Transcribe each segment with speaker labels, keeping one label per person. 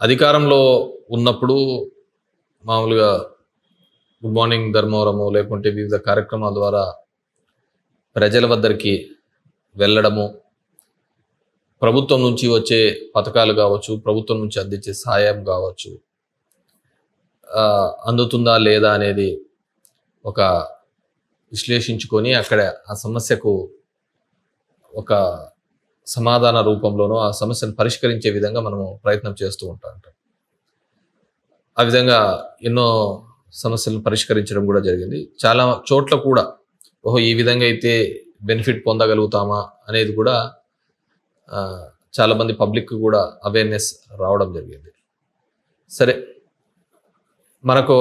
Speaker 1: అధికారంలో ఉన్నప్పుడు మామూలుగా గుడ్ మార్నింగ్ ధర్మవరము లేకుంటే వివిధ కార్యక్రమాల ద్వారా ప్రజల వద్దరికి వెళ్ళడము ప్రభుత్వం నుంచి వచ్చే పథకాలు కావచ్చు ప్రభుత్వం నుంచి అందించే సాయం కావచ్చు అందుతుందా లేదా అనేది ఒక విశ్లేషించుకొని అక్కడ ఆ సమస్యకు ఒక సమాధాన రూపంలోనో ఆ సమస్యను పరిష్కరించే విధంగా మనము ప్రయత్నం చేస్తూ ఉంటాం ఆ విధంగా ఎన్నో సమస్యలను పరిష్కరించడం కూడా జరిగింది. చాలా చోట్ల కూడా ఓహో ఈ విధంగా అయితే బెనిఫిట్ పొందగలుగుతామా అనేది కూడా చాలామంది పబ్లిక్ కూడా అవేర్నెస్ రావడం జరిగింది. సరే మనకు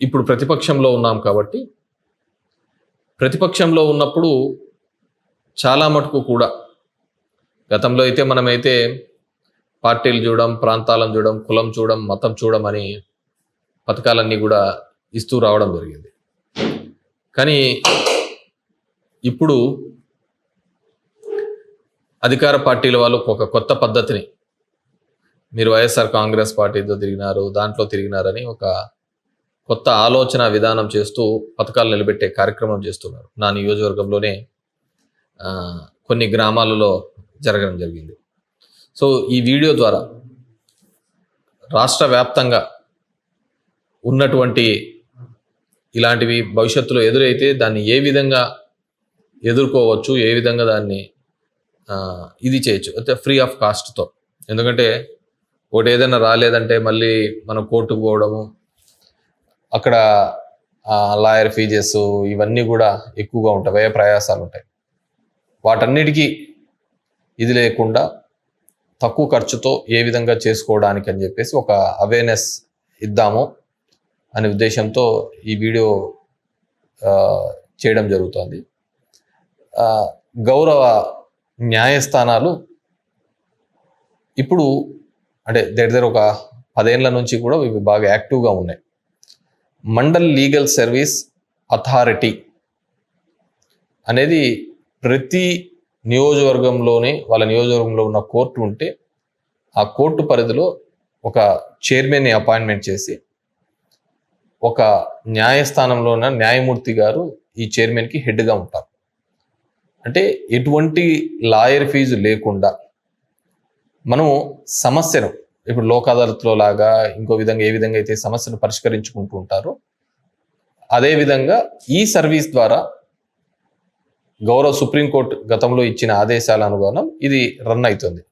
Speaker 1: ఇప్పుడు ప్రతిపక్షంలో ఉన్నాం కాబట్టి ప్రతిపక్షంలో ఉన్నప్పుడు చాలా మటుకు కూడా. గతంలో అయితే మనమైతే పార్టీలు చూడడం ప్రాంతాలను చూడడం కులం చూడడం మతం చూడడం అని పథకాలన్నీ కూడా ఇస్తూ రావడం జరిగింది. కానీ ఇప్పుడు అధికార పార్టీల వాళ్ళు ఒక కొత్త పద్ధతిని మీరు వైఎస్ఆర్ కాంగ్రెస్ పార్టీతో తిరిగినారు దాంట్లో తిరిగినారని ఒక కొత్త ఆలోచన విధానం చేస్తూ పథకాలు నిలబెట్టే కార్యక్రమం చేస్తున్నారు. నా నియోజకవర్గంలోనే కొన్ని గ్రామాలలో జరగడం జరిగింది. సో ఈ వీడియో ద్వారా రాష్ట్ర వ్యాప్తంగా ఉన్నటువంటి ఇలాంటివి భవిష్యత్తులో ఎదురైతే దాన్ని ఏ విధంగా ఎదుర్కోవచ్చు ఏ విధంగా దాన్ని ఇది చేయొచ్చు. అయితే ఫ్రీ ఆఫ్ కాస్ట్తో ఎందుకంటే ఒకటి ఏదైనా రాలేదంటే మళ్ళీ మనం కోర్టుకు పోవడము అక్కడ లాయర్ ఫీజెస్ ఇవన్నీ కూడా ఎక్కువగా ఉంటాయి వ్యయ ప్రయాసాలు ఉంటాయి. వాటన్నిటికీ ఇది లేకుండా తక్కువ ఖర్చుతో ఏ విధంగా చేసుకోవడానికి అని చెప్పేసి ఒక అవేర్నెస్ ఇద్దాము అనే ఉద్దేశంతో ఈ వీడియో చేయడం జరుగుతుంది. గౌరవ న్యాయస్థానాలు ఇప్పుడు అంటే దగ్గర దగ్గర ఒక పదేళ్ళ నుంచి కూడా ఇవి బాగా యాక్టివ్గా ఉన్నాయి. మండల్ లీగల్ సర్వీస్ అథారిటీ అనేది ప్రతి నియోజకవర్గంలోనే వాళ్ళ నియోజకవర్గంలో ఉన్న కోర్టు ఉంటే ఆ కోర్టు పరిధిలో ఒక చైర్మన్ని అపాయింట్మెంట్ చేసి ఒక న్యాయస్థానంలో ఉన్న న్యాయమూర్తి గారు ఈ చైర్మన్కి హెడ్గా ఉంటారు. అంటే ఎటువంటి లాయర్ ఫీజు లేకుండా మనం సమస్యను ఇప్పుడు లోక్ అదాలత్లో లాగా ఇంకో విధంగా ఏ విధంగా అయితే సమస్యను పరిష్కరించుకుంటూ ఉంటారో అదేవిధంగా ఈ సర్వీస్ ద్వారా గౌరవ సుప్రీంకోర్టు గతంలో ఇచ్చిన ఆదేశాల అనుగుణం ఇది రన్ అవుతుంది.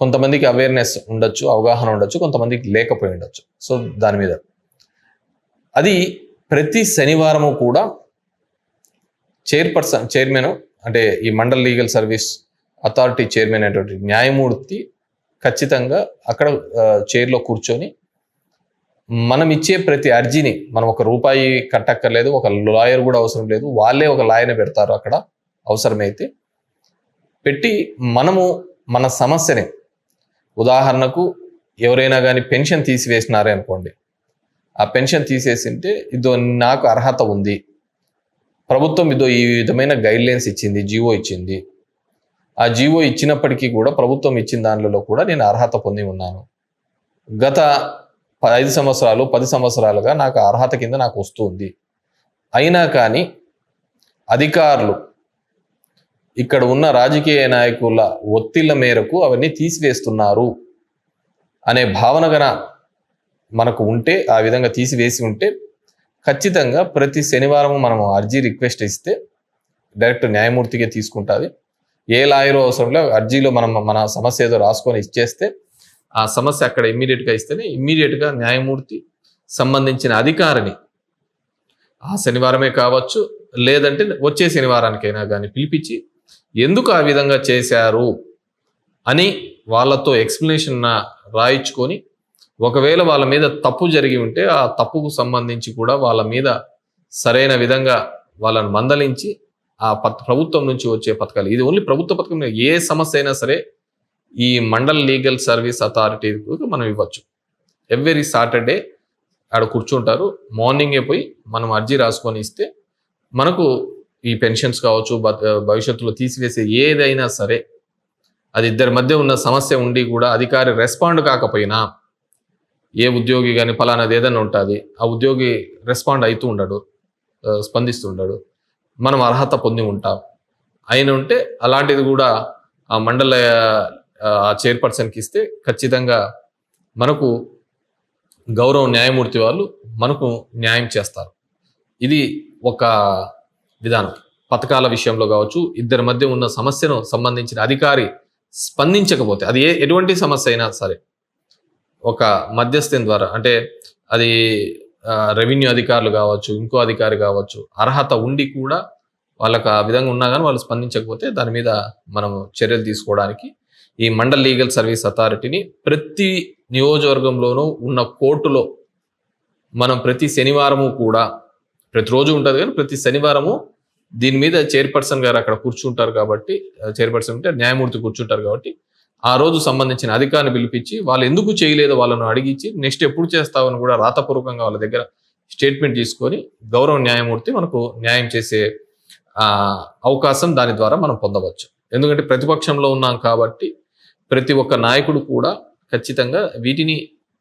Speaker 1: కొంతమందికి అవేర్నెస్ ఉండొచ్చు అవగాహన ఉండొచ్చు కొంతమందికి లేకపోయి ఉండొచ్చు. సో దాని మీద. అది ప్రతి శనివారము కూడా చైర్పర్సన్ చైర్మన్ అంటే ఈ mandal legal service authority chairman అనేటువంటి న్యాయమూర్తి ఖచ్చితంగా అక్కడ చైర్లో కూర్చొని మనం ఇచ్చే ప్రతి అర్జీని మనం ఒక రూపాయి కట్టక్కర్లేదు ఒక లాయర్ కూడా అవసరం లేదు. వాళ్ళే ఒక లాయర్ని పెడతారు అక్కడ. అవసరమైతే పెట్టి మనము మన సమస్యని ఉదాహరణకు ఎవరైనా కానీ పెన్షన్ తీసివేసినారే అనుకోండి. ఆ పెన్షన్ తీసేసింటే ఇదో నాకు అర్హత ఉంది. ప్రభుత్వం ఇదో ఈ విధమైన గైడ్లైన్స్ ఇచ్చింది జీవో ఇచ్చింది. ఆ జీవో ఇచ్చినప్పటికీ కూడా ప్రభుత్వం ఇచ్చిన దానిలో కూడా నేను అర్హత పొంది ఉన్నాను. గత ఐదు సంవత్సరాలు పది సంవత్సరాలుగా నాకు అర్హత కింద నాకు వస్తుంది. అయినా కానీ అధికారులు ఇక్కడ ఉన్న రాజకీయ నాయకుల ఒత్తిళ్ళ మేరకు అవన్నీ తీసివేస్తున్నారు అనే భావన గన మనకు ఉంటే ఆ విధంగా తీసివేసి ఉంటే ఖచ్చితంగా ప్రతి శనివారం మనం అర్జీ రిక్వెస్ట్ ఇస్తే డైరెక్ట్ న్యాయమూర్తిగా తీసుకుంటుంది. ఏ లాయర్ అవసరం లేదు అర్జీలో మనం మన సమస్య ఏదో రాసుకొని ఇచ్చేస్తే ఆ సమస్య అక్కడ ఇమ్మీడియట్గా ఇస్తేనే ఇమ్మీడియట్గా న్యాయమూర్తి సంబంధించిన అధికారిని ఆ శనివారమే కావచ్చు లేదంటే వచ్చే శనివారానికైనా కానీ పిలిపించి ఎందుకు ఆ విధంగా చేశారు అని వాళ్ళతో ఎక్స్ప్లెనేషన్ రాయించుకొని ఒకవేళ వాళ్ళ మీద తప్పు జరిగి ఉంటే ఆ తప్పుకు సంబంధించి కూడా వాళ్ళ మీద సరైన విధంగా వాళ్ళని మందలించి ఆ ప్రభుత్వం నుంచి వచ్చే పథకాలు. ఇది ఓన్లీ ప్రభుత్వ పథకం ఏ సమస్య అయినా సరే ఈ మండల్ లీగల్ సర్వీస్ అథారిటీకి మనం ఇవ్వచ్చు. ఎవ్రీ సాటర్డే ఆడ కూర్చుంటారు. మార్నింగే పోయి మనం అర్జీ రాసుకొని ఇస్తే మనకు ఈ పెన్షన్స్ కావచ్చు భవిష్యత్తులో తీసివేసే ఏదైనా సరే అది ఇద్దరి మధ్య ఉన్న సమస్య ఉండి కూడా అధికారి రెస్పాండ్ కాకపోయినా ఏ ఉద్యోగి కానీ ఫలానాది ఏదైనా ఉంటుంది ఆ ఉద్యోగి రెస్పాండ్ అవుతూ ఉండడు స్పందిస్తుండడు మనం అర్హత పొంది ఉంటాం. అయిన ఉంటే అలాంటిది కూడా ఆ మండల చైర్పర్సన్కి ఇస్తే ఖచ్చితంగా మనకు గౌరవ న్యాయమూర్తి వాళ్ళు మనకు న్యాయం చేస్తారు. ఇది ఒక విధానం. పథకాల విషయంలో కావచ్చు ఇద్దరి మధ్య ఉన్న సమస్యను సంబంధించిన అధికారి స్పందించకపోతే అది ఏ ఎటువంటి సమస్య అయినా సరే ఒక మధ్యస్థం ద్వారా అంటే అది రెవెన్యూ అధికారులు కావచ్చు ఇంకో అధికారి కావచ్చు అర్హత ఉండి కూడా వాళ్ళకి ఆ విధంగా ఉన్నా కానీ వాళ్ళు స్పందించకపోతే దాని మీద మనం చర్యలు తీసుకోవడానికి ఈ మండల్ లీగల్ సర్వీస్ అథారిటీని ప్రతి నియోజకవర్గంలోనూ ఉన్న కోర్టులో మనం ప్రతి శనివారము కూడా ప్రతిరోజు ఉంటుంది కానీ ప్రతి శనివారము దీని మీద చైర్పర్సన్ గారు అక్కడ కూర్చుంటారు కాబట్టి చైర్పర్సన్ అంటే న్యాయమూర్తి కూర్చుంటారు కాబట్టి ఆ రోజు సంబంధించిన అధికారిని పిలిపించి వాళ్ళు ఎందుకు చేయలేదో వాళ్ళను అడిగించి నెక్స్ట్ ఎప్పుడు చేస్తామని కూడా రాతపూర్వకంగా వాళ్ళ దగ్గర స్టేట్మెంట్ తీసుకొని గౌరవ న్యాయమూర్తి మనకు న్యాయం చేసే అవకాశం దాని ద్వారా మనం పొందవచ్చు. ఎందుకంటే ప్రతిపక్షంలో ఉన్నాం కాబట్టి ప్రతి ఒక్క నాయకుడు కూడా ఖచ్చితంగా వీటిని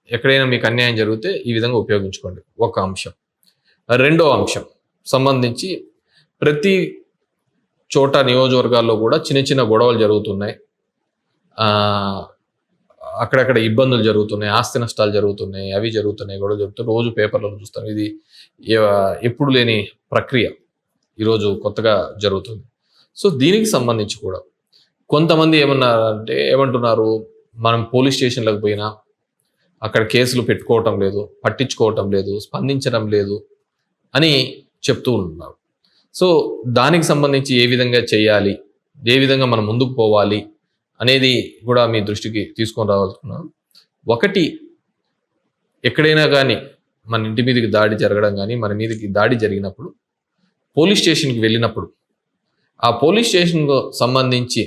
Speaker 1: ఎక్కడైనా మీకు అన్యాయం జరిగితే ఈ విధంగా ఉపయోగించుకోండి. ఒక అంశం. రెండో అంశం. సంబంధించి ప్రతి చోట నియోజకవర్గాల్లో కూడా చిన్న చిన్న గొడవలు జరుగుతున్నాయి. అక్కడక్కడ ఇబ్బందులు జరుగుతున్నాయి. ఆస్తి నష్టాలు జరుగుతున్నాయి. అవి జరుగుతున్నాయి. గొడవలు జరుగుతున్నాయి. రోజు పేపర్లను చూస్తాం ఇది ఎప్పుడు లేని ప్రక్రియ. ఈరోజు కొత్తగా జరుగుతుంది. సో దీనికి సంబంధించి కూడా కొంతమంది ఏమన్నారంటే ఏమంటున్నారు మనం పోలీస్ స్టేషన్లకు పోయినా అక్కడ కేసులు పెట్టుకోవటం లేదు పట్టించుకోవటం లేదు స్పందించడం లేదు అని చెప్తూ ఉంటున్నారు సో దానికి సంబంధించి ఏ విధంగా చేయాలి ఏ విధంగా మనం ముందుకు పోవాలి అనేది కూడా మీ దృష్టికి తీసుకొని రావాలనుకున్నాను ఒకటి ఎక్కడైనా కానీ మన ఇంటి మీదకి దాడి జరగడం కానీ మన మీదకి దాడి జరిగినప్పుడు పోలీస్ స్టేషన్కి వెళ్ళినప్పుడు ఆ పోలీస్ స్టేషన్కు సంబంధించి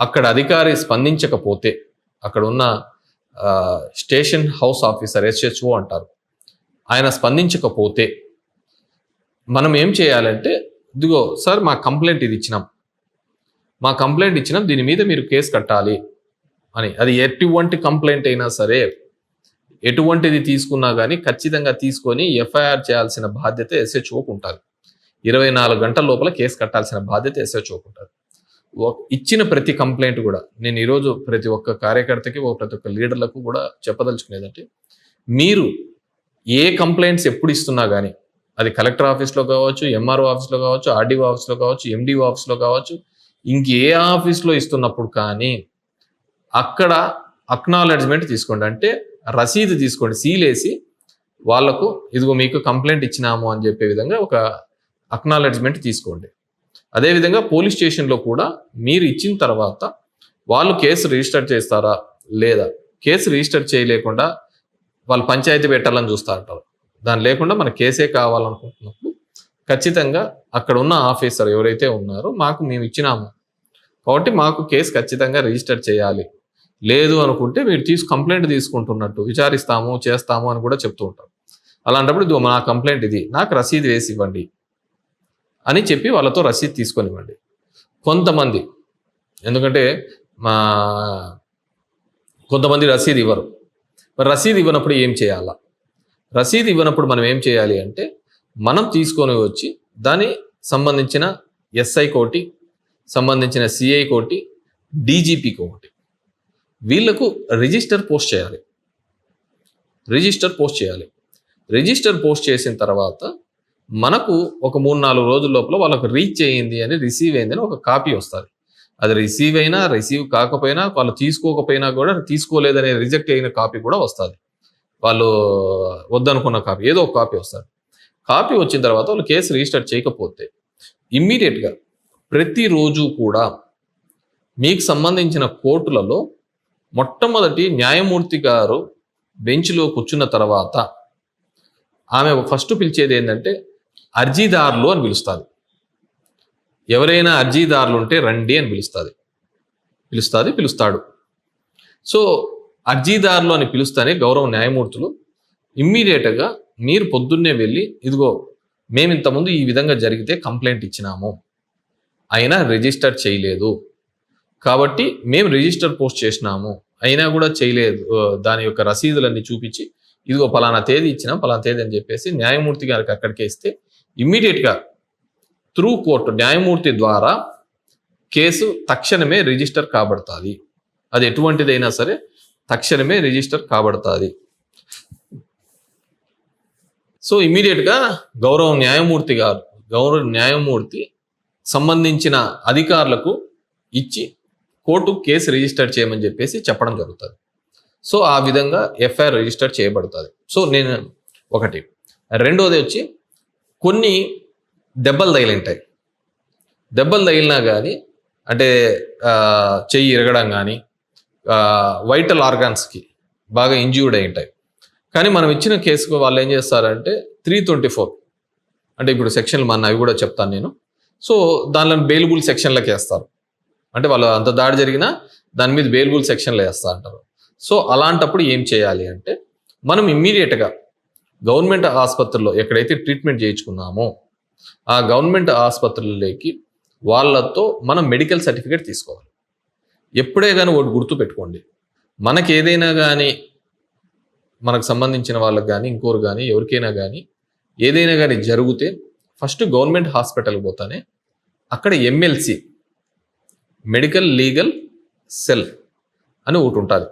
Speaker 1: అక్కడ అధికారి స్పందించకపోతే అక్కడ ఉన్న స్టేషన్ హౌస్ ఆఫీసర్ ఎస్హెచ్ఓ అంటారు. ఆయన స్పందించకపోతే మనం ఏం చేయాలంటే ఇదిగో సార్ మా కంప్లైంట్ ఇది ఇచ్చినాం. మా కంప్లైంట్ ఇచ్చినాం దీని మీద మీరు కేసు కట్టాలి అని. అది ఎటువంటి కంప్లైంట్ అయినా సరే ఎటువంటిది తీసుకున్నా కానీ ఖచ్చితంగా తీసుకొని ఎఫ్ఐఆర్ చేయాల్సిన బాధ్యత ఎస్హెచ్ఓకు ఉంటుంది ఇరవై నాలుగు గంటల లోపల కేసు కట్టాల్సిన బాధ్యత ఎస్హెచ్ఓకు ఉంటుంది ఇచ్చిన ప్రతి కంప్లైంట్ కూడా నేను ఈరోజు ప్రతి ఒక్క కార్యకర్తకి ఓ ప్రతి ఒక్క లీడర్లకు కూడా చెప్పదలుచుకునేదంటే మీరు ఏ కంప్లైంట్స్ ఎప్పుడు ఇస్తున్నా కానీ అది కలెక్టర్ ఆఫీస్లో కావచ్చు ఎంఆర్ఓ ఆఫీస్లో కావచ్చు ఆర్డీఓ ఆఫీస్లో కావచ్చు ఎండిఓ ఆఫీస్లో కావచ్చు ఇంకే ఆఫీస్లో ఇస్తున్నప్పుడు కానీ అక్కడ అక్నాలెడ్జ్మెంట్ తీసుకోండి. అంటే రసీదు తీసుకోండి సీల్ వేసి వాళ్ళకు ఇదిగో మీకు కంప్లైంట్ ఇచ్చినాము అని చెప్పే విధంగా ఒక అక్నాలెడ్జ్మెంట్ తీసుకోండి. అదేవిధంగా పోలీస్ స్టేషన్లో కూడా మీరు ఇచ్చిన తర్వాత వాళ్ళు కేసు రిజిస్టర్ చేస్తారా లేదా? కేసు రిజిస్టర్ చేయలేకుండా వాళ్ళు పంచాయతీ పెట్టాలని చూస్తా అంటారు. దాని లేకుండా మన కేసే కావాలనుకుంటున్నప్పుడు ఖచ్చితంగా అక్కడ ఉన్న ఆఫీసర్ ఎవరైతే ఉన్నారో మాకు మేము ఇచ్చినాము. కాబట్టి మాకు కేసు ఖచ్చితంగా రిజిస్టర్ చేయాలి. లేదు అనుకుంటే మీరు తీసు కంప్లైంట్ తీసుకుంటున్నట్టు విచారిస్తాము చేస్తాము అని కూడా చెప్తూ ఉంటారు. అలాంటప్పుడు ఇది నా కంప్లైంట్ ఇది. నాకు రసీదు వేసి ఇవ్వండి. అని చెప్పి వాళ్ళతో రసీదు తీసుకొనివ్వండి. కొంతమంది ఎందుకంటే మా కొంతమంది రసీదు ఇవ్వరు. మరి రసీదు ఇవ్వనప్పుడు ఏం చేయాలా? రసీదు ఇవ్వనప్పుడు మనం ఏం చేయాలి అంటే మనం తీసుకొని వచ్చి దాని సంబంధించిన ఎస్ఐ కోటి సంబంధించిన సిఐ కోటి డీజీపీ కోటి వీళ్ళకు రిజిస్టర్ పోస్ట్ చేయాలి. రిజిస్టర్ పోస్ట్ చేయాలి. రిజిస్టర్ పోస్ట్ చేసిన తర్వాత మనకు ఒక మూడు నాలుగు రోజుల లోపల వాళ్ళకు రీచ్ అయ్యింది అని రిసీవ్ అయింది అని ఒక కాపీ వస్తుంది. అది రిసీవ్ అయినా రిసీవ్ కాకపోయినా వాళ్ళు తీసుకోకపోయినా కూడా తీసుకోలేదనే రిజెక్ట్ అయిన కాపీ కూడా వస్తుంది. వాళ్ళు వద్దనుకున్న కాపీ ఏదో ఒక కాపీ వస్తుంది. కాపీ వచ్చిన తర్వాత వాళ్ళు కేసు రిజిస్టర్ చేయకపోతే ఇమ్మీడియట్గా ప్రతిరోజు కూడా మీకు సంబంధించిన కోర్టులలో మొట్టమొదటి న్యాయమూర్తి గారు బెంచ్లో కూర్చున్న తర్వాత ఆమె ఫస్ట్ పిలిచేది ఏంటంటే అర్జీదారులు అని పిలుస్తుంది. ఎవరైనా అర్జీదారులు ఉంటే రండి అని పిలుస్తుంది. పిలుస్తుంది పిలుస్తాడు. సో అర్జీదారులు అని పిలుస్తానే గౌరవ న్యాయమూర్తులు ఇమ్మీడియట్గా మీరు పొద్దున్నే వెళ్ళి ఇదిగో మేము ఇంతకుముందు ఈ విధంగా జరిగితే కంప్లైంట్ ఇచ్చినాము. అయినా రిజిస్టర్ చేయలేదు. కాబట్టి మేము రిజిస్టర్ పోస్ట్ చేసినాము. అయినా కూడా చేయలేదు. దాని యొక్క రసీదులన్నీ చూపించి ఇదిగో పలానా తేదీ ఇచ్చినాం పలానా తేదీ అని చెప్పేసి న్యాయమూర్తి గారికి అక్కడికే ఇస్తే ఇమ్మీడియట్గా త్రూ కోర్టు న్యాయమూర్తి ద్వారా కేసు తక్షణమే రిజిస్టర్ కాబడుతుంది. అది ఎటువంటిదైనా సరే తక్షణమే రిజిస్టర్ కాబడుతుంది. సో ఇమీడియట్గా గౌరవ న్యాయమూర్తి గారు గౌరవ న్యాయమూర్తి సంబంధించిన అధికారులకు ఇచ్చి కోర్టు కేసు రిజిస్టర్ చేయమని చెప్పేసి చెప్పడం జరుగుతుంది. సో ఆ విధంగా ఎఫ్ఐఆర్ రిజిస్టర్ చేయబడుతుంది. సో నేను ఒకటి. రెండోది వచ్చి కొన్ని దెబ్బలు తగిలింటాయి. దెబ్బలు తగిలినా కానీ అంటే చెయ్యి ఇరగడం కానీ వైటల్ ఆర్గాన్స్కి బాగా ఇంజ్యూర్డ్ అయి ఉంటాయి కానీ మనం ఇచ్చిన కేసుకు వాళ్ళు ఏం చేస్తారంటే త్రీ ట్వంటీ ఫోర్ అంటే ఇప్పుడు సెక్షన్లు మన అవి కూడా చెప్తాను నేను. సో దానిలో బెయిల్బుల్ సెక్షన్లకు వేస్తారు. అంటే వాళ్ళు అంత దాడి జరిగినా దాని మీద బెయిల్బుల్ సెక్షన్లు వేస్తా అంటారు. సో అలాంటప్పుడు ఏం చేయాలి అంటే మనం ఇమ్మీడియట్గా గవర్నమెంట్ ఆసుపత్రిలో ఎక్కడైతే ట్రీట్మెంట్ చేయించుకున్నామో ఆ గవర్నమెంట్ ఆసుపత్రులలోకి వాళ్ళతో మనం మెడికల్ సర్టిఫికేట్ తీసుకోవాలి. ఎప్పుడే కానీ ఒకటి గుర్తు పెట్టుకోండి. మనకి ఏదైనా కానీ మనకు సంబంధించిన వాళ్ళకి కానీ ఇంకోరు కానీ ఎవరికైనా కానీ ఏదైనా కానీ జరిగితే ఫస్ట్ గవర్నమెంట్ హాస్పిటల్కి పోతానే అక్కడ ఎమ్మెల్సీ మెడికల్ లీగల్ సెల్ అని ఒకటి ఉంటుంది.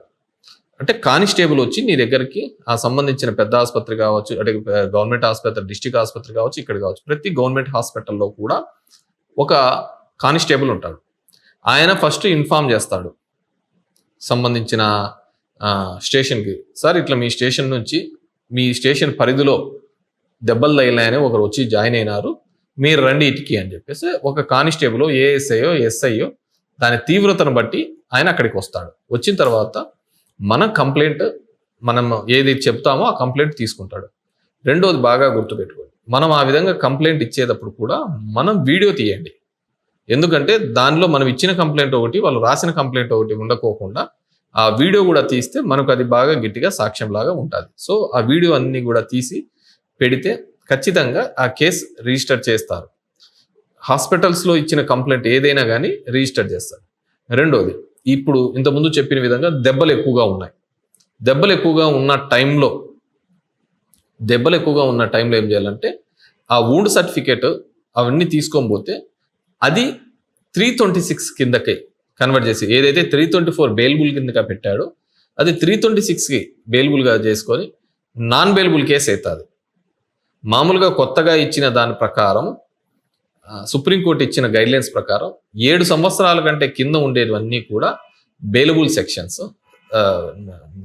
Speaker 1: అంటే కానిస్టేబుల్ వచ్చి నీ దగ్గరికి ఆ సంబంధించిన పెద్ద ఆసుపత్రి కావచ్చు అంటే గవర్నమెంట్ ఆసుపత్రి డిస్టిక్ ఆసుపత్రి కావచ్చు ఇక్కడ కావచ్చు ప్రతి గవర్నమెంట్ హాస్పిటల్లో కూడా ఒక కానిస్టేబుల్ ఉంటాడు. ఆయన ఫస్ట్ ఇన్ఫామ్ చేస్తాడు సంబంధించిన స్టేషన్కి. సార్ ఇట్లా మీ స్టేషన్ నుంచి మీ స్టేషన్ పరిధిలో దెబ్బలు తగిలాయని ఒకరు వచ్చి జాయిన్ అయినారు మీరు రండి ఇటుకి అని చెప్పేసి ఒక కానిస్టేబుల్ ఏఎస్ఐయో ఎస్ఐయో దాని తీవ్రతను బట్టి ఆయన అక్కడికి వస్తాడు. వచ్చిన తర్వాత మన కంప్లైంట్ మనం ఏది చెప్తామో ఆ కంప్లైంట్ తీసుకుంటాడు. రెండోది బాగా గుర్తుపెట్టుకోండి. మనం ఆ విధంగా కంప్లైంట్ ఇచ్చేటప్పుడు కూడా మనం వీడియో తీయండి. ఎందుకంటే దానిలో మనం ఇచ్చిన కంప్లైంట్ ఒకటి వాళ్ళు రాసిన కంప్లైంట్ ఒకటి ఉండకోకుండా ఆ వీడియో కూడా తీస్తే మనకు అది బాగా గట్టిగా సాక్ష్యం లాగా ఉంటుంది. సో ఆ వీడియో అన్ని కూడా తీసి పెడితే ఖచ్చితంగా ఆ కేసు రిజిస్టర్ చేస్తారు. హాస్పిటల్స్లో ఇచ్చిన కంప్లైంట్ ఏదైనా కానీ రిజిస్టర్ చేస్తారు. రెండోది ఇప్పుడు ఇంతకుముందు చెప్పిన విధంగా దెబ్బలు ఎక్కువగా ఉన్నాయి. దెబ్బలు ఎక్కువగా ఉన్న టైంలో దెబ్బలు ఎక్కువగా ఉన్న టైంలో ఏం చేయాలంటే ఆ వూండ్ సర్టిఫికేట్ అవన్నీ తీసుకొని పోతే అది త్రీ ట్వంటీ సిక్స్ కిందకి కన్వర్ట్ చేసి ఏదైతే త్రీ ట్వంటీ ఫోర్ బెయిల్బుల్ కిందగా పెట్టాడో అది త్రీ ట్వంటీ సిక్స్కి బెయిల్బుల్గా చేసుకొని నాన్ బెయిల్బుల్ కేసు అవుతుంది. మామూలుగా కొత్తగా ఇచ్చిన దాని ప్రకారం సుప్రీంకోర్టు ఇచ్చిన గైడ్లైన్స్ ప్రకారం ఏడు సంవత్సరాల కంటే కింద ఉండేవన్నీ కూడా బెయిలబుల్ సెక్షన్స్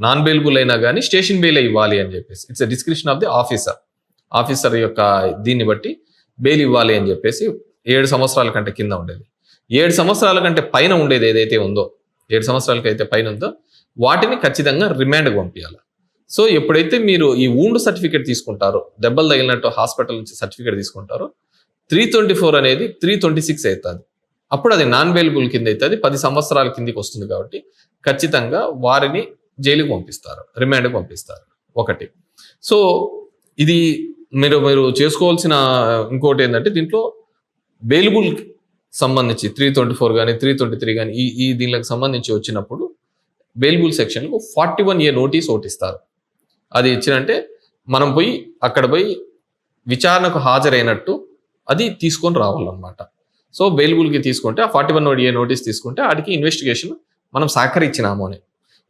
Speaker 1: నాన్ బెయిలబుల్ అయినా కానీ స్టేషన్ బెయిల్ ఇవ్వాలి అని చెప్పేసి. It's description of the officer officer యొక్క దీన్ని బట్టి బెయిల్ ఇవ్వాలి అని చెప్పేసి ఏడు సంవత్సరాల కంటే కింద ఉండేది. ఏడు సంవత్సరాల కంటే పైన ఉండేది ఏదైతే ఉందో ఏడు సంవత్సరాలకి అయితే పైన ఉందో వాటిని ఖచ్చితంగా రిమాండ్కి పంపించాలి సో ఎప్పుడైతే మీరు ఈ ఊండ్ సర్టిఫికేట్ తీసుకుంటారో దెబ్బలు తగిలినట్టు హాస్పిటల్ నుంచి సర్టిఫికేట్ తీసుకుంటారో త్రీ ట్వంటీ ఫోర్ అనేది త్రీ ట్వంటీ సిక్స్ అవుతుంది. అప్పుడు అది నాన్ అవైలబుల్ కింద అవుతుంది. పది సంవత్సరాల కిందికి వస్తుంది కాబట్టి ఖచ్చితంగా వారిని జైలుకి పంపిస్తారు. రిమాండ్కి పంపిస్తారు. ఒకటి. సో ఇది మీరు మీరు చేసుకోవాల్సిన ఇంకోటి ఏంటంటే దీంట్లో బెయిలబుల్ సంబంధించి త్రీ ట్వంటీ ఫోర్ కానీ త్రీ ట్వంటీ త్రీ కానీ ఈ ఈ దీనికి సంబంధించి వచ్చినప్పుడు బెయిలబుల్ సెక్షన్కు ఫార్టీ వన్ ఏ నోటీస్ ఓటిస్తారు అది ఇచ్చినంటే మనం పోయి అక్కడ పోయి విచారణకు హాజరైనట్టు అది తీసుకొని రావాలన్నమాట. సో బెయిలబుల్కి తీసుకుంటే ఆ ఫార్టీ వన్ ఏ నోటీస్ తీసుకుంటే ఆడికి ఇన్వెస్టిగేషన్ మనం సహకరించినాము అని.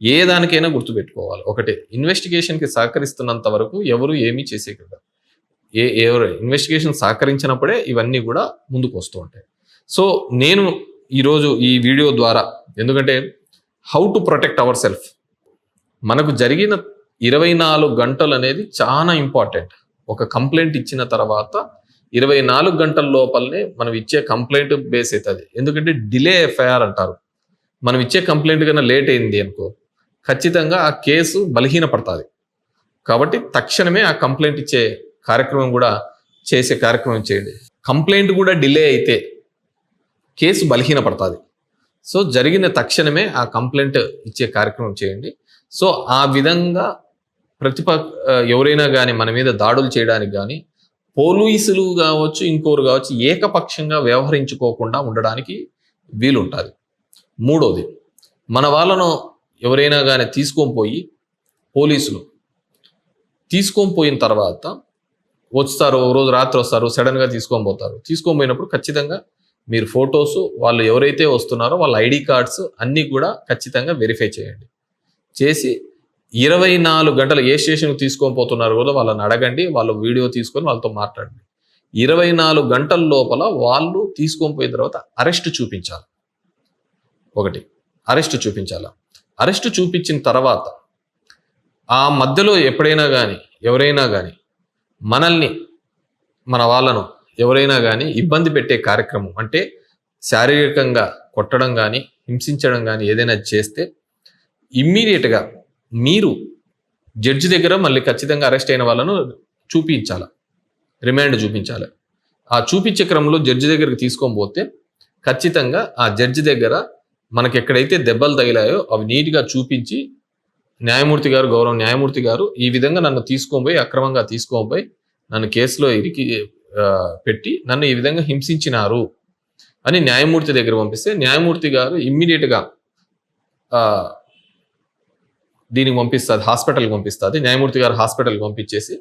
Speaker 1: ఏ దానికైనా గుర్తుపెట్టుకోవాలి. ఒకటి ఇన్వెస్టిగేషన్కి సహకరిస్తున్నంత వరకు ఎవరు ఏమీ చేసేయగలరు. ఏ ఎవరు ఇన్వెస్టిగేషన్ సహకరించినప్పుడే ఇవన్నీ కూడా ముందుకు వస్తూ ఉంటాయి. సో నేను ఈరోజు ఈ వీడియో ద్వారా ఎందుకంటే how to protect our self మనకు జరిగిన ఇరవై నాలుగు గంటలు అనేది చాలా ఇంపార్టెంట్ ఒక కంప్లైంట్ ఇచ్చిన తర్వాత ఇరవై నాలుగు గంటల లోపలనే మనం ఇచ్చే కంప్లైంట్ బేస్ అవుతుంది. ఎందుకంటే డిలే ఎఫ్ఐఆర్ అంటారు. మనం ఇచ్చే కంప్లైంట్ కన్నా లేట్ అయింది అనుకో ఖచ్చితంగా ఆ కేసు బలహీనపడుతుంది. కాబట్టి తక్షణమే ఆ కంప్లైంట్ ఇచ్చే కార్యక్రమం కూడా చేసే కార్యక్రమం చేయండి. కంప్లైంట్ కూడా డిలే అయితే కేసు బలహీనపడుతుంది. సో జరిగిన తక్షణమే ఆ కంప్లైంట్ ఇచ్చే కార్యక్రమం చేయండి. సో ఆ విధంగా ప్రతిప ఎవరైనా కానీ మన మీద దాడులు చేయడానికి కానీ పోలీసులు కావచ్చు ఇంకోరు కావచ్చు ఏకపక్షంగా వ్యవహరించుకోకుండా ఉండడానికి వీలుంటుంది. మూడోది మన వాళ్ళను ఎవరైనా కానీ తీసుకొని పోయి పోలీసులు తీసుకొని పోయిన తర్వాత వస్తారు ఓ రోజు రాత్రి వస్తారు సడన్గా తీసుకొని పోతారు. తీసుకొని పోయినప్పుడు ఖచ్చితంగా మీరు ఫొటోస్ వాళ్ళు ఎవరైతే వస్తున్నారో వాళ్ళ ఐడి కార్డ్స్ అన్నీ కూడా ఖచ్చితంగా వెరిఫై చేయండి. చేసి ఇరవై నాలుగు గంటలు ఏ స్టేషన్కి తీసుకొని పోతున్నారు కూడా వాళ్ళని అడగండి వాళ్ళు వీడియో తీసుకొని వాళ్ళతో మాట్లాడండి. ఇరవై నాలుగు గంటల లోపల వాళ్ళు తీసుకొని పోయిన తర్వాత అరెస్ట్ చూపించాలి. ఒకటి అరెస్ట్ చూపించాలి? అరెస్ట్ చూపించిన తర్వాత ఆ మధ్యలో ఎప్పుడైనా కానీ ఎవరైనా కానీ మనల్ని మన వాళ్ళను ఎవరైనా కానీ ఇబ్బంది పెట్టే కార్యక్రమం అంటే శారీరకంగా కొట్టడం కానీ హింసించడం కానీ ఏదైనా చేస్తే ఇమ్మీడియట్గా మీరు జడ్జి దగ్గర మళ్ళీ ఖచ్చితంగా అరెస్ట్ అయిన వాళ్ళను చూపించాలి రిమాండ్ చూపించాలి. ఆ చూపించే క్రమంలో జడ్జి దగ్గరికి తీసుకొని పోతే ఖచ్చితంగా ఆ జడ్జి దగ్గర మనకి ఎక్కడైతే దెబ్బలు తగిలాయో అవి నీట్గా చూపించి న్యాయమూర్తి గారు గౌరవ న్యాయమూర్తి గారు ఈ విధంగా నన్ను తీసుకొని అక్రమంగా తీసుకొని నన్ను కేసులో ఇరికి పెట్టి నన్ను ఈ విధంగా హింసించినారు అని న్యాయమూర్తి దగ్గర పంపిస్తే న్యాయమూర్తి గారు ఇమ్మీడియట్గా దీనికి పంపిస్తుంది హాస్పిటల్కి పంపిస్తుంది. న్యాయమూర్తి గారు హాస్పిటల్కి పంపించేసి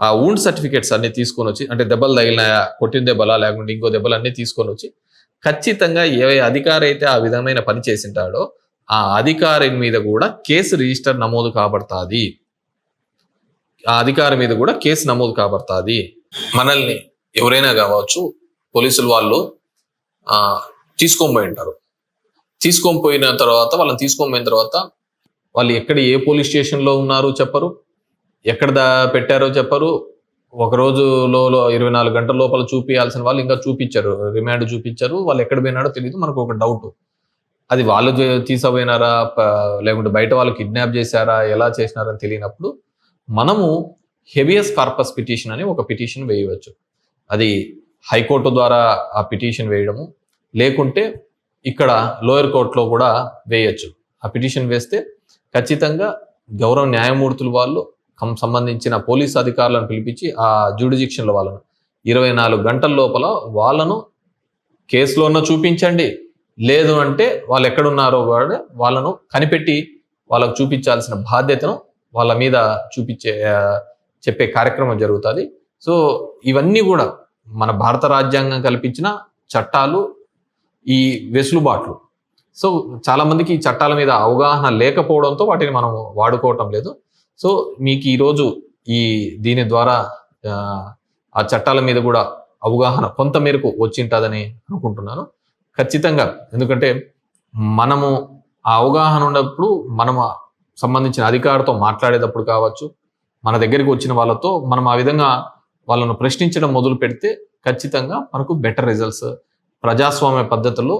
Speaker 1: ఆ ఊండ్ సర్టిఫికేట్స్ అన్ని తీసుకొని వచ్చి అంటే దెబ్బలు తగిలినాయా కొట్టిన దెబ్బలా లేకుంటే ఇంకో దెబ్బలు అన్ని తీసుకొని వచ్చి ఖచ్చితంగా ఏ అధికారి అయితే ఆ విధమైన పని చేసింటాడో ఆ అధికారి మీద కూడా కేసు రిజిస్టర్ నమోదు కాబడుతుంది. ఆ అధికారి మీద కూడా కేసు నమోదు కాబడుతుంది. మనల్ని ఎవరైనా కావచ్చు పోలీసులు వాళ్ళు తీసుకొని పోయి ఉంటారు. తీసుకొని పోయిన తర్వాత వాళ్ళని తీసుకొని పోయిన తర్వాత వాళ్ళు ఎక్కడ ఏ పోలీస్ స్టేషన్లో ఉన్నారు చెప్పరు. ఎక్కడ దా పెట్టారో చెప్పరు. ఒక రోజులో ఇరవై నాలుగు గంటల లోపల చూపించాల్సిన వాళ్ళు ఇంకా చూపించారు. రిమాండ్ చూపించారు. వాళ్ళు ఎక్కడ పోయినాడో తెలియదు మనకు ఒక డౌట్. అది వాళ్ళు తీసపోయినారా లేకుంటే బయట వాళ్ళు కిడ్నాప్ చేశారా? ఎలా చేసినారని తెలియనప్పుడు మనము హెవియస్ కార్పస్ పిటిషన్ అని ఒక పిటిషన్ వేయవచ్చు. అది హైకోర్టు ద్వారా ఆ పిటిషన్ వేయడము. లేకుంటే ఇక్కడ లోయర్ కోర్టులో కూడా వేయచ్చు. ఆ పిటిషన్ వేస్తే ఖచ్చితంగా గౌరవ న్యాయమూర్తులు వాళ్ళు కం- సంబంధించిన పోలీస్ అధికారులను పిలిపించి ఆ జ్యూడిజిక్షన్ల వాళ్ళను. ఇరవై నాలుగు గంటల లోపల వాళ్ళను కేసులోనో చూపించండి. లేదు అంటే వాళ్ళు ఎక్కడున్నారో కూడా వాళ్ళను కనిపెట్టి వాళ్ళకు చూపించాల్సిన బాధ్యతను వాళ్ళ మీద చూపించే చెప్పే కార్యక్రమం జరుగుతుంది. సో ఇవన్నీ కూడా మన భారత రాజ్యాంగం కల్పించిన చట్టాలు ఈ వెసులుబాట్లు సో చాలా మందికి ఈ చట్టాల మీద అవగాహన లేకపోవడంతో వాటిని మనం వాడుకోవటం లేదు. సో మీకు ఈరోజు ఈ దీని ద్వారా ఆ, చట్టాల మీద కూడా అవగాహన కొంత మేరకు వచ్చింటుందని అనుకుంటున్నాను. ఖచ్చితంగా ఎందుకంటే మనము ఆ అవగాహన ఉన్నప్పుడు మనము సంబంధించిన అధికారితో మాట్లాడేటప్పుడు కావచ్చు మన దగ్గరికి వచ్చిన వాళ్ళతో మనం ఆ విధంగా వాళ్ళను ప్రశ్నించడం మొదలు పెడితే ఖచ్చితంగా మనకు బెటర్ రిజల్ట్స్ ప్రజాస్వామ్య పద్ధతిలో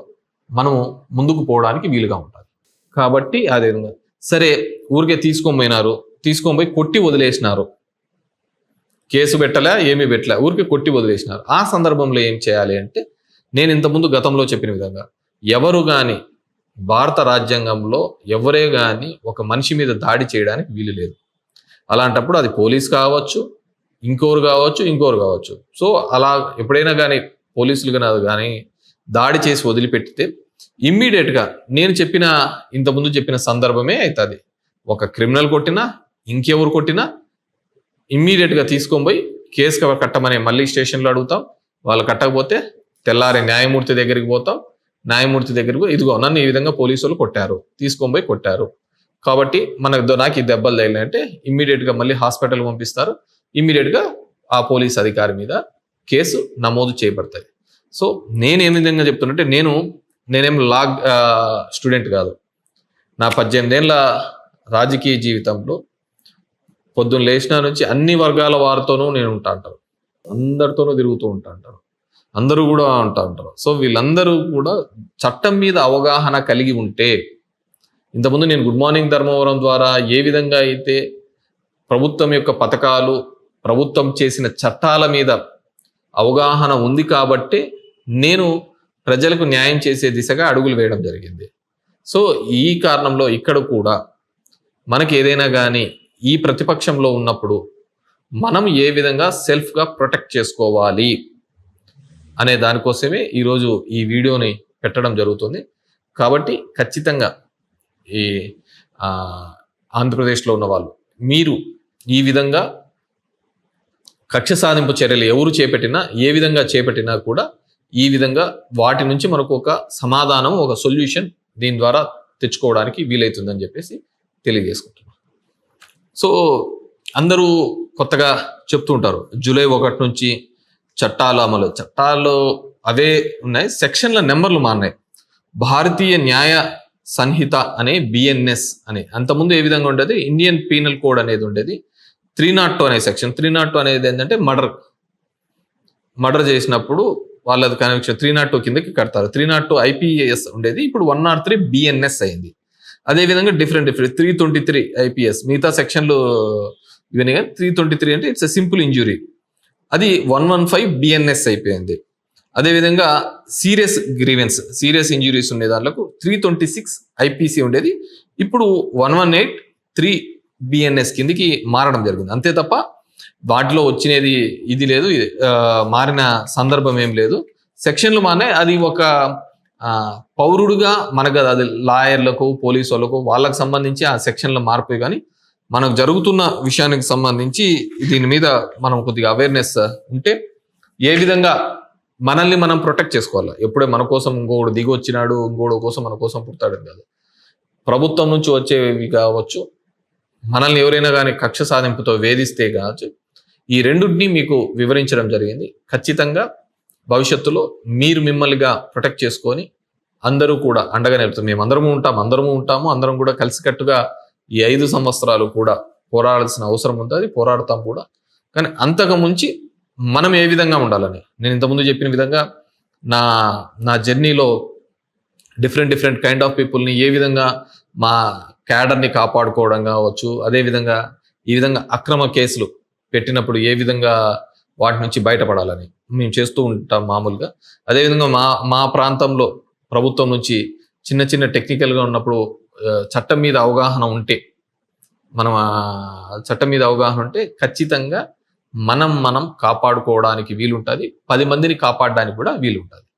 Speaker 1: మనము ముందుకు పోవడానికి వీలుగా ఉంటుంది కాబట్టి అదే విధంగా సరే ఊరికే తీసుకొని పోయినారు తీసుకొని పోయి కొట్టి వదిలేసినారు. కేసు పెట్టలే ఏమీ పెట్టలే ఊరికే కొట్టి వదిలేసినారు. ఆ సందర్భంలో ఏం చేయాలి అంటే నేను ఇంతకుముందు గతంలో చెప్పిన విధంగా ఎవరు కానీ భారత రాజ్యాంగంలో ఎవరే కానీ ఒక మనిషి మీద దాడి చేయడానికి వీలు లేదు. అలాంటప్పుడు అది పోలీస్ కావచ్చు ఇంకోరు కావచ్చు ఇంకోరు కావచ్చు. సో అలా ఎప్పుడైనా కానీ పోలీసులు కానీ కానీ దాడి చేసి వదిలిపెట్టితే ఇమ్మీడియట్గా నేను చెప్పిన ఇంతకుముందు చెప్పిన సందర్భమే అవుతుంది ఒక క్రిమినల్ కొట్టినా ఇంకెవరు కొట్టినా ఇమ్మీడియట్గా తీసుకొని పోయి కేసు కట్టమని మళ్ళీ స్టేషన్లో అడుగుతాం. వాళ్ళు కట్టకపోతే తెల్లారి న్యాయమూర్తి దగ్గరికి పోతాం. న్యాయమూర్తి దగ్గరకు ఇదిగో నన్ను ఈ విధంగా పోలీసులు కొట్టారు. తీసుకొని పోయి కొట్టారు. కాబట్టి మనకు నాకు ఈ దెబ్బలు తగిలినంటే ఇమ్మీడియట్గా మళ్ళీ హాస్పిటల్ పంపిస్తారు. ఇమ్మీడియట్గా ఆ పోలీస్ అధికారి మీద కేసు నమోదు చేయబడతాయి. సో నేను ఏ విధంగా చెప్తున్నట్టే నేను నేనేం లా స్టూడెంట్ కాదు. నా పద్దెనిమిదేళ్ళ రాజకీయ జీవితంలో పొద్దున్న లేచిన నుంచి అన్ని వర్గాల వారితోనూ నేను ఉంటా అంటారు. అందరితోనూ తిరుగుతూ ఉంటా అంటారు. అందరూ కూడా ఉంటా అంటారు. సో వీళ్ళందరూ కూడా చట్టం మీద అవగాహన కలిగి ఉంటే ఇంతకుముందు నేను గుడ్ మార్నింగ్ ధర్మవరం ద్వారా ఏ విధంగా అయితే ప్రభుత్వం యొక్క పథకాలు ప్రభుత్వం చేసిన చట్టాల మీద అవగాహన ఉంది కాబట్టి నేను ప్రజలకు న్యాయం చేసే దిశగా అడుగులు వేయడం జరిగింది. సో ఈ కారణంలో ఇక్కడ కూడా మనకి ఏదైనా కానీ ఈ ప్రతిపక్షంలో ఉన్నప్పుడు మనం ఏ విధంగా సెల్ఫ్గా ప్రొటెక్ట్ చేసుకోవాలి అనే దానికోసమే ఈరోజు ఈ వీడియోని పెట్టడం జరుగుతుంది. కాబట్టి ఖచ్చితంగా ఈ ఆంధ్రప్రదేశ్లో ఉన్న వాళ్ళు మీరు ఈ విధంగా కక్ష సాధింపు చర్యలు ఎవరు చేపట్టినా ఏ విధంగా చేపట్టినా కూడా ఈ విధంగా వాటి నుంచి మనకు ఒక సమాధానం ఒక సొల్యూషన్ దీని ద్వారా తెచ్చుకోవడానికి వీలవుతుందని చెప్పేసి తెలియజేసుకుంటున్నాం. సో అందరూ కొత్తగా చెప్తూ ఉంటారు జూలై ఒకటి నుంచి చట్టాలు అమలు. చట్టాలు అవే ఉన్నాయి సెక్షన్ల నెంబర్లు మారినాయి. భారతీయ న్యాయ సంహిత అనే బిఎన్ఎస్ అనే అంతకుముందు ఏ విధంగా ఉండేది? ఇండియన్ పీనల్ కోడ్ అనేది ఉండేది. త్రీ నాట్ టూ అనే సెక్షన్ త్రీ నాట్ టూ అనేది ఏంటంటే మర్డర్. మర్డర్ చేసినప్పుడు వాళ్ళది కనెక్షన్ త్రీ నాట్ టూ కిందకి కడతారు. త్రీ నాట్ టూ ఐపీఎస్ ఉండేది. ఇప్పుడు వన్ నాట్ త్రీ బిఎన్ఎస్ అయింది. అదే విధంగా different different three twenty three IPS మిగతా సెక్షన్లు ఇవన్నీ కానీ త్రీ ట్వంటీ త్రీ అంటే ఇట్స్ సింపుల్ ఇంజురీ అది వన్ వన్ ఫైవ్ బిఎన్ఎస్ అయిపోయింది. అదేవిధంగా సీరియస్ గ్రీవెన్స్ సీరియస్ ఇంజురీస్ ఉండే దాంట్లో త్రీ ట్వంటీ సిక్స్ ఐపీసీ ఉండేది. ఇప్పుడు one one eight three BNS కిందికి మారడం జరిగింది. అంతే తప్ప వాటిలో వచ్చినది ఇది లేదు మారిన సందర్భం ఏం లేదు. సెక్షన్లు మానే అది ఒక పౌరుడుగా మనకు అది లాయర్లకు పోలీసు వాళ్ళకు వాళ్ళకు సంబంధించి ఆ సెక్షన్ల మార్పు కానీ మనకు జరుగుతున్న విషయానికి సంబంధించి దీని మీద మనం కొద్దిగా అవేర్నెస్ ఉంటే ఏ విధంగా మనల్ని మనం ప్రొటెక్ట్ చేసుకోవాలి? ఎప్పుడే మన కోసం ఇంకోడు దిగి వచ్చినాడు ఇంకోడు కోసం మన కోసం పుడతాడు కాదు. ప్రభుత్వం నుంచి వచ్చేవి కావచ్చు మనల్ని ఎవరైనా కానీ కక్ష సాధింపుతో వేధిస్తే కావచ్చు ఈ రెండుని మీకు వివరించడం జరిగింది. ఖచ్చితంగా భవిష్యత్తులో మీరు మిమ్మల్నిగా ప్రొటెక్ట్ చేసుకొని అందరూ కూడా అండగా నిలుపుతాం మేము అందరము ఉంటాం అందరము ఉంటాము అందరం కూడా కలిసికట్టుగా ఈ ఐదు సంవత్సరాలు కూడా పోరాడాల్సిన అవసరం ఉంటుంది పోరాడతాం కూడా. కానీ అంతకు ముంచి మనం ఏ విధంగా ఉండాలని? నేను ఇంతకుముందు చెప్పిన విధంగా నా నా జర్నీలో డిఫరెంట్ డిఫరెంట్ కైండ్ ఆఫ్ పీపుల్ని ఏ విధంగా మా క్యాడర్ని కాపాడుకోవడం కావచ్చు అదేవిధంగా ఈ విధంగా అక్రమ కేసులు పెట్టినప్పుడు ఏ విధంగా వాటి నుంచి బయటపడాలని మేము చేస్తూ ఉంటాం మామూలుగా. అదేవిధంగా మా మా ప్రాంతంలో ప్రభుత్వం నుంచి చిన్న చిన్న టెక్నికల్గా ఉన్నప్పుడు చట్టం మీద అవగాహన ఉంటే మనం చట్టం మీద అవగాహన ఉంటే ఖచ్చితంగా మనం మనం కాపాడుకోవడానికి వీలుంటుంది. పది మందిని కాపాడడానికి కూడా వీలుంటుంది.